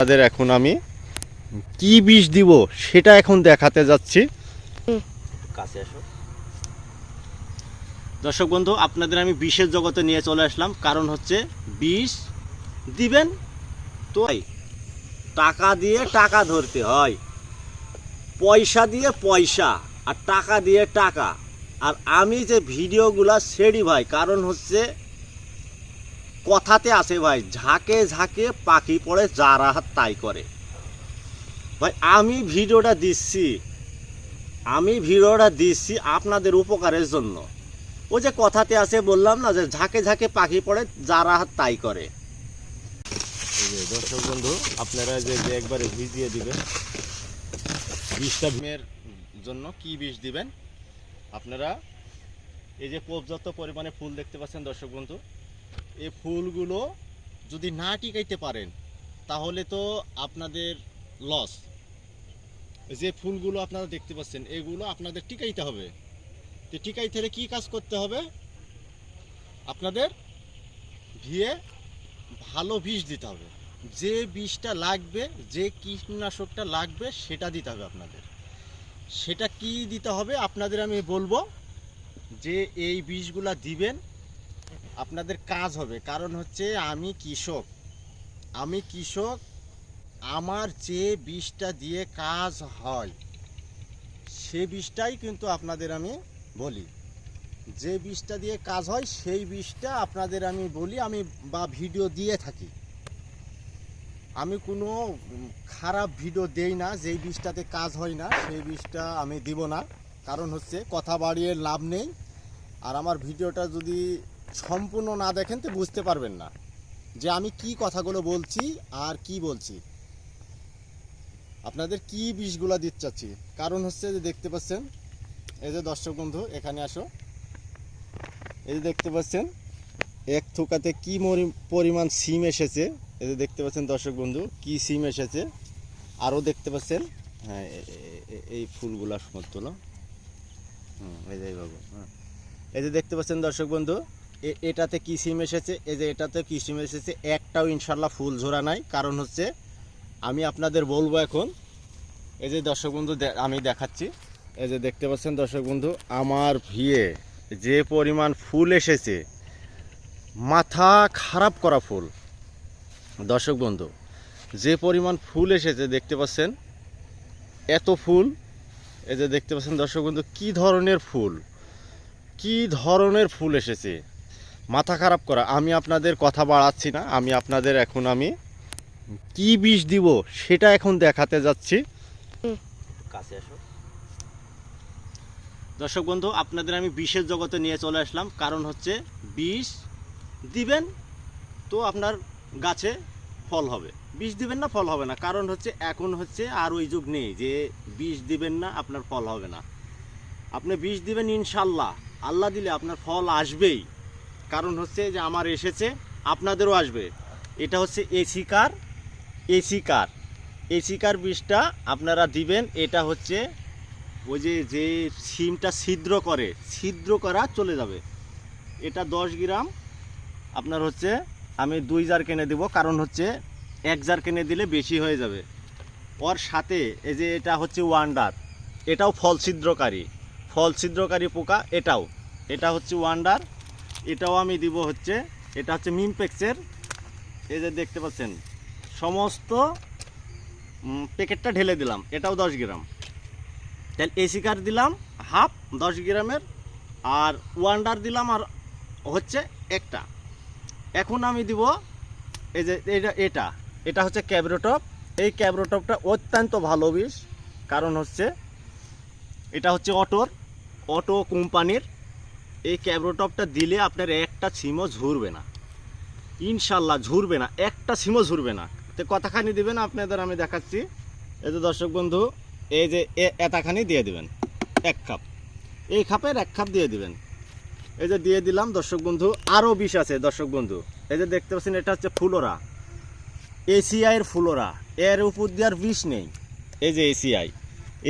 তাদের এখন আমি কি বিষ দিব সেটা এখন দেখাতে যাচ্ছি। দর্শক বন্ধু, আপনাদের আমি বিষের জগতে নিয়ে চলে আসলাম। কারণ হচ্ছে বিষ দিবেন তো টাকা দিয়ে টাকা ধরতে হয়। পয়সা দিয়ে পয়সা আর টাকা দিয়ে টাকা। আর আমি যে ভিডিওগুলা ছেড়ি ভাই, কারণ হচ্ছে কথাতে আছে ভাই, ঝাঁকে ঝাঁকে পাখি পড়ে যারা হাত তাই করে। ভাই, আমি ভিডিওটা দিচ্ছি, আমি ভিডিওটা দিচ্ছি আপনাদের উপকারের জন্য। ও যে কথাতে আছে বললাম না যে ঝাঁকে ঝাঁকে পাখি পড়ে যারা হাত তাই করে। দর্শক বন্ধু, আপনারা যে একবারে ভিজিয়ে দিবেন, বিষটা ভীমের জন্য কি বিষ দিবেন? আপনারা এই যে পর্যাপ্ত পরিমাণে ফুল দেখতে পাচ্ছেন দর্শক বন্ধু। এই ফুলগুলো যদি না টিকাইতে পারেন, তাহলে তো আপনাদের লস যে ফুলগুলো আপনারা দেখতে পাচ্ছেন, এগুলো আপনাদের টিকাইতে হবে। তো টিকাইতে হলে কী কাজ করতে হবে? আপনাদের ভিয়ে ভালো বিষ দিতে হবে। যে বিষটা লাগবে, যে কীটনাশকটা লাগবে, সেটা দিতে হবে আপনাদের। সেটা কি দিতে হবে? আপনাদের আমি বলব যে এই বিষগুলা দিবেন আপনাদের কাজ হবে। কারণ হচ্ছে আমি কৃষক। আমি কৃষক, আমার যে বিষটা দিয়ে কাজ হয়, সে বিষটাই কিন্তু আপনাদের আমি বলি। যে বিষটা দিয়ে কাজ হয়, সেই বিষটা আপনাদের আমি বলি, আমি বা ভিডিও দিয়ে থাকি। আমি কোনো খারাপ ভিডিও দেই না, যেই বিষটাতে কাজ হয় না, সেই বিষটা আমি দিব না। কারণ হচ্ছে কথা বাড়িয়ে লাভ নেই। আর আমার ভিডিওটা যদি সম্পূর্ণ না দেখেন তো বুঝতে পারবেন না যে আমি কি কথাগুলো বলছি আর কি বলছি। আপনাদের কি বিষগুলো দিতে চাচ্ছি? কারণ হচ্ছে যে দেখতে পাচ্ছেন, এই যে দর্শক বন্ধু, এখানে আসো। এই যে দেখতে পাচ্ছেন, এক থোকাতে কি পরিমাণ সিম এসেছে। এই যে দেখতে পাচ্ছেন দর্শক বন্ধু, কি সিম এসেছে। আরও দেখতে পাচ্ছেন হ্যাঁ এই ফুলগুলা না হুম, এই যে এইভাবে হ্যাঁ এই যে দেখতে পাচ্ছেন দর্শক বন্ধু এটাতে কি সিম এসেছে? এই যে এটাতে কি সিম এসেছে? একটাও ইনশাল্লাহ ফুল ঝোরা নাই। কারণ হচ্ছে, আমি আপনাদের বলব এখন, এই যে দর্শক বন্ধু আমি দেখাচ্ছি। এই যে দেখতে পাচ্ছেন দর্শক বন্ধু, আমার ভিয়ে যে পরিমাণ ফুল এসেছে, মাথা খারাপ করা ফুল। দর্শক বন্ধু, যে পরিমাণ ফুল এসেছে, দেখতে পাচ্ছেন, এত ফুল। এই যে দেখতে পাচ্ছেন দর্শক বন্ধু, কী ধরনের ফুল? কি ধরনের ফুল এসেছে? মাথা খারাপ করা, আমি আপনাদের কথা বাড়াচ্ছি না, আমি আপনাদের এখন আমি কি বিষ দিব সেটা এখন দেখাতে যাচ্ছি। কাছে আসো। দর্শক বন্ধু, আপনাদের আমি বিষের জগতে নিয়ে চলে আসলাম, কারণ হচ্ছে বিষ দিবেন তো আপনার গাছে ফল হবে। বিষ দিবেন না, ফল হবে না, কারণ হচ্ছে এখন হচ্ছে আর ওই যুগ নেই যে বিষ দিবেন না, আপনার ফল হবে না। আপনি বিষ দিবেন ইনশাল্লাহ আল্লাহ দিলে আপনার ফল আসবেই। কারণ হচ্ছে যে আমার এসেছে, আপনাদেরও আসবে। এটা হচ্ছে AC car? AC car. AC car বিষটা আপনারা দিবেন, এটা হচ্ছে ওই যে যে সিমটা ছিদ্র করে, ছিদ্র করা চলে যাবে। এটা দশ গ্রাম, আপনার হচ্ছে আমি দুই জার কিনে দেবো, কারণ হচ্ছে এক জার কিনে দিলে বেশি হয়ে যাবে। ওর সাথে এই যে এটা হচ্ছে ওয়ান্ডার, এটাও ফল ছিদ্রকারী। ফল ছিদ্রকারী পোকা, এটাও। এটা হচ্ছে ওয়ান্ডার এটাও আমি দিব হচ্ছে, এটা হচ্ছে মিমপেক্সের এই যে দেখতে পাচ্ছেন, সমস্ত প্যাকেটটা ঢেলে দিলাম, এটাও দশ গ্রাম। তাহলে এসি কার দিলাম, হাফ, দশ গ্রামের, আর ওয়ান্ডার দিলাম আর হচ্ছে একটা। এখন আমি দিব, এই যে এটা এটা এটা হচ্ছে ক্যাবরোটপ এই ক্যাবরোটপটা অত্যন্ত ভালো বিষ, কারণ হচ্ছে, এটা হচ্ছে অটোর, অটো কোম্পানির এই ক্যাবরোটপটা দিলে আপনার একটা সিমও ঝুরবে না। ইনশাল্লাহ ঝুরবে না, একটা সিমও ঝুরবে না। তো কতখানি দিবেন আপনাদের, আমি দেখাচ্ছি। এই যে দর্শক বন্ধু, এই যে এতখানি দিয়ে দিবেন, এক কাপ। এই খাপের এক কাপ দিয়ে দিবেন। এই যে দিয়ে দিলাম দর্শক বন্ধু, আরও বিষ আছে দর্শক বন্ধু। এই যে দেখতে পাচ্ছেন, এটা হচ্ছে ফুলোরা। এসিআইয়ের ফুলোরা, এর উপর দিয়ে আর বিষ নেই। এই যে এসিআই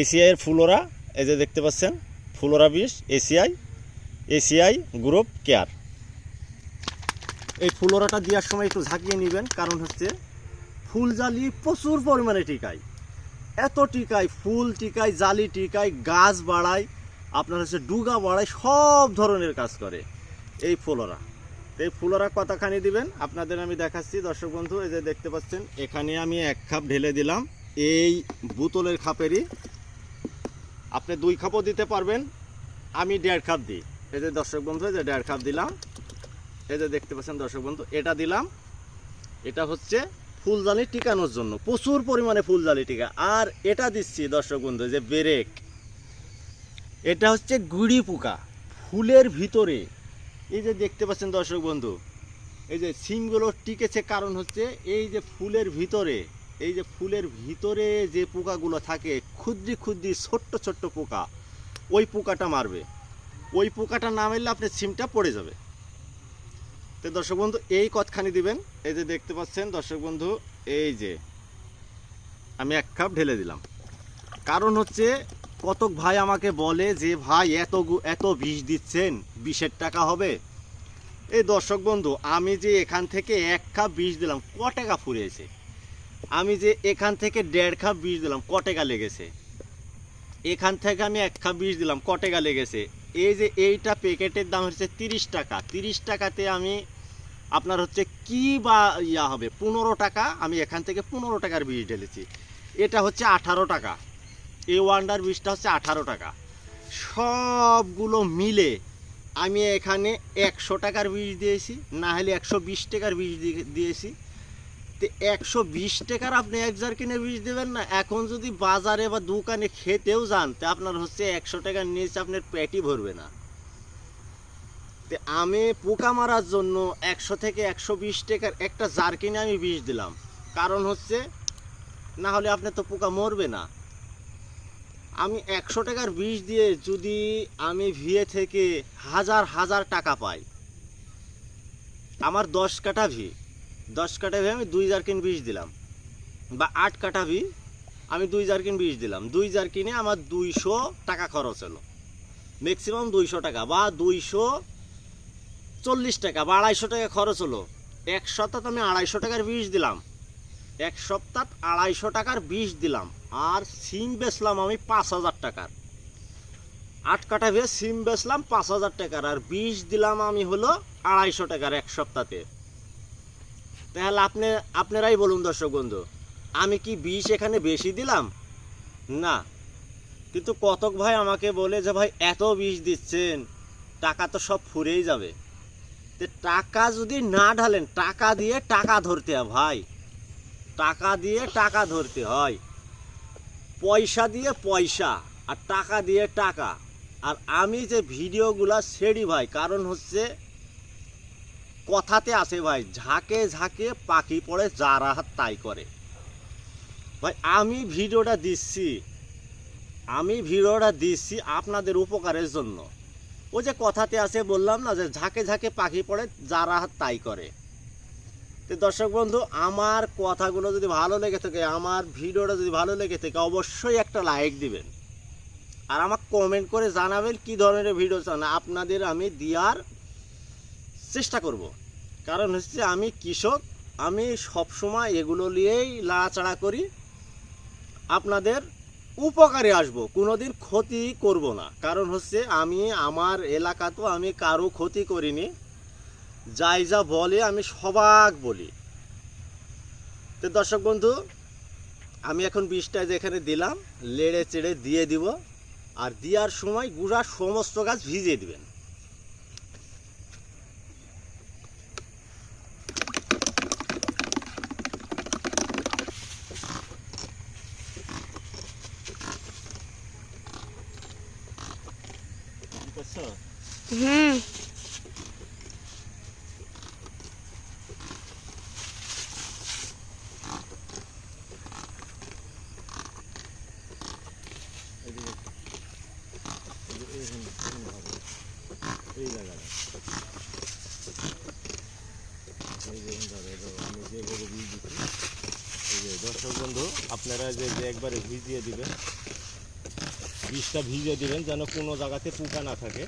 এসিআইয়ের ফুলোরা, এই যে দেখতে পাচ্ছেন, ফুলোরা বিষ এসিআই এসিআই গ্রুপ কেয়ার। এই ফুলোরাটা দেওয়ার সময় একটু ঝাঁকিয়ে নেবেন, কারণ হচ্ছে ফুল জালি প্রচুর পরিমাণে টিকায়। এত টিকায়, ফুল টিকায়, জালি টিকায়, গাছ বাড়ায়, আপনার হচ্ছে ডুগা বাড়ায়, সব ধরনের কাজ করে এই ফুলরা। এই ফুলরা কতখানি দিবেন? আপনাদের আমি দেখাচ্ছি, দর্শক বন্ধু, এই যে দেখতে পাচ্ছেন, এখানে আমি এক খাপ ঢেলে দিলাম। এই বোতলের খাপেরই আপনি দুই খাপও দিতে পারবেন, আমি দেড় খাপ দিই। এই যে দর্শক বন্ধু, এই যে দেড় কাপ দিলাম। এই যে দেখতে পাচ্ছেন দর্শক বন্ধু, এটা দিলাম। এটা হচ্ছে ফুলজালি টিকানোর জন্য, প্রচুর পরিমাণে ফুলজালি টিকা। আর এটা দিচ্ছি দর্শক বন্ধু যে বেরেক। এটা হচ্ছে গুড়ি পোকা, ফুলের ভিতরে। এই যে দেখতে পাচ্ছেন দর্শক বন্ধু, এই যে সিমগুলো টিকেছে, কারণ হচ্ছে এই যে ফুলের ভিতরে, এই যে ফুলের ভিতরে যে পোকাগুলো থাকে, ক্ষুদ্রি ক্ষুদ্রি ছোট্ট ছোট্ট পোকা, ওই পোকাটা মারবে। ওই পোকাটা না মারলে আপনার সিমটা পড়ে যাবে। তো দর্শক বন্ধু, এই কতখানি দিবেন? এই যে দেখতে পাচ্ছেন দর্শক বন্ধু, এই যে আমি এক কাপ ঢেলে দিলাম। কারণ হচ্ছে কতক ভাই আমাকে বলে যে, ভাই, এত এত বিষ দিচ্ছেন বিষের টাকা হবে? এই দর্শক বন্ধু, আমি যে এখান থেকে এক কাপ বিষ দিলাম, ক টাকা ফুরিয়েছে? আমি যে এখান থেকে দেড় কাপ বিষ দিলাম, ক টাকা লেগেছে? এখান থেকে আমি এক কাপ বিষ দিলাম, ক টাকা লেগেছে? এই যে এইটা প্যাকেটের দাম হচ্ছে তিরিশ টাকা। তিরিশ টাকাতে আমি আপনার হচ্ছে কি বা ইয়া হবে? পনেরো টাকা, আমি এখান থেকে পনেরো টাকার বীজ ঢেলেছি। এটা হচ্ছে আঠারো টাকা। এই ওয়ান্ডার বীজটা হচ্ছে আঠারো টাকা। সবগুলো মিলে আমি এখানে একশো টাকার বীজ দিয়েছি, না হলে একশো বিশ টাকার বীজ দিয়ে- দিয়েছি। তো একশো বিশ টাকার আপনি এক জার কিনে বীজ দেবেন না। এখন যদি বাজারে বা দোকানে খেতেও যান, তা আপনার হচ্ছে একশো টাকার নিচে আপনার পেটই ভরবে না। তো আমি পোকা মারার জন্য একশো থেকে একশো বিশ টাকার একটা জার কিনে আমি বিষ দিলাম। কারণ হচ্ছে, না হলে আপনার তো পোকা মরবে না। আমি একশো টাকার বিষ দিয়ে যদি আমি ভিএ থেকে হাজার হাজার টাকা পাই, আমার দশ কাটা ভি দশ কাটা ভি আমি দুই জারকিন বিষ দিলাম। বা আট কাটা ভি আমি দুই জারকিন বিষ দিলাম। দুই জারকিনে আমার দুইশো টাকা খরচ হলো। ম্যাক্সিমাম দুইশো টাকা বা দুইশো চল্লিশ টাকা বা আড়াইশো টাকা খরচ হলো। এক সপ্তাহ আমি আড়াইশো টাকার বিষ দিলাম। এক সপ্তাহ আড়াইশো টাকার বিষ দিলাম। আর সিম বেচলাম আমি পাঁচ হাজার টাকার। আট কাঠা ভেবে সিম বেচলাম পাঁচ হাজার টাকার। আর বিষ দিলাম আমি হলো আড়াইশো টাকার এক সপ্তাহে তাহলে আপনি, আপনারাই বলুন দর্শক বন্ধু, আমি কি বিষ এখানে বেশি দিলাম? না। কিন্তু কতক ভাই আমাকে বলে যে, ভাই, এত বিষ দিচ্ছেন, টাকা তো সব ফুরেই যাবে। তো টাকা যদি না ঢালেন, টাকা দিয়ে টাকা ধরতে হয় ভাই। টাকা দিয়ে টাকা ধরতে হয়। পয়সা দিয়ে পয়সা আর টাকা দিয়ে টাকা। আর আমি যে ভিডিওগুলা ছেড়ি ভাই, কারণ হচ্ছে কথাতে আছে ভাই, ঝাঁকে ঝাঁকে পাখি পড়ে যারা হাত তাই করে। ভাই, আমি ভিডিওটা দিচ্ছি, আমি ভিডিওটা দিচ্ছি আপনাদের উপকারের জন্য। ওই যে কথাতে আছে বললাম না যে ঝাঁকে ঝাঁকে পাখি পড়ে যারা হাত তাই করে। তো দর্শক বন্ধু, আমার কথাগুলো যদি ভালো লেগে থাকে, আমার ভিডিওটা যদি ভালো লেগে থাকে, অবশ্যই একটা লাইক দিবেন। আর আমাকে কমেন্ট করে জানাবেন কি ধরনের ভিডিও চান। আপনাদের আমি দেওয়ার চেষ্টা করব। কারণ হচ্ছে আমি কৃষক, আমি সবসময় এগুলো নিয়েই লাড়াচাড়া করি। আপনাদের উপকারে আসব কোনো দিন ক্ষতি করব না। কারণ হচ্ছে আমি, আমার এলাকা তো আমি কারও ক্ষতি করিনি। যাই যা বলে আমি সবাক বলি। তো দর্শক বন্ধু, আমি এখন বীজটা যেখানে দিলাম, লেড়ে চেড়ে দিয়ে দিব। আর দেওয়ার সময় গুড়া সমস্ত গাছ ভিজিয়ে দিবেন বুঝতে হুম এই জায়গাটা এই যে ধরো, এই ধরো, আমি যেভাবে বীজ দিচ্ছি এই যে দর্শক বন্ধু আপনারা যে যে একবারে ভিজিয়ে দিবেন বীজটা ভিজিয়ে দিবেন যেন কোনো জায়গাতে পোকা না থাকে।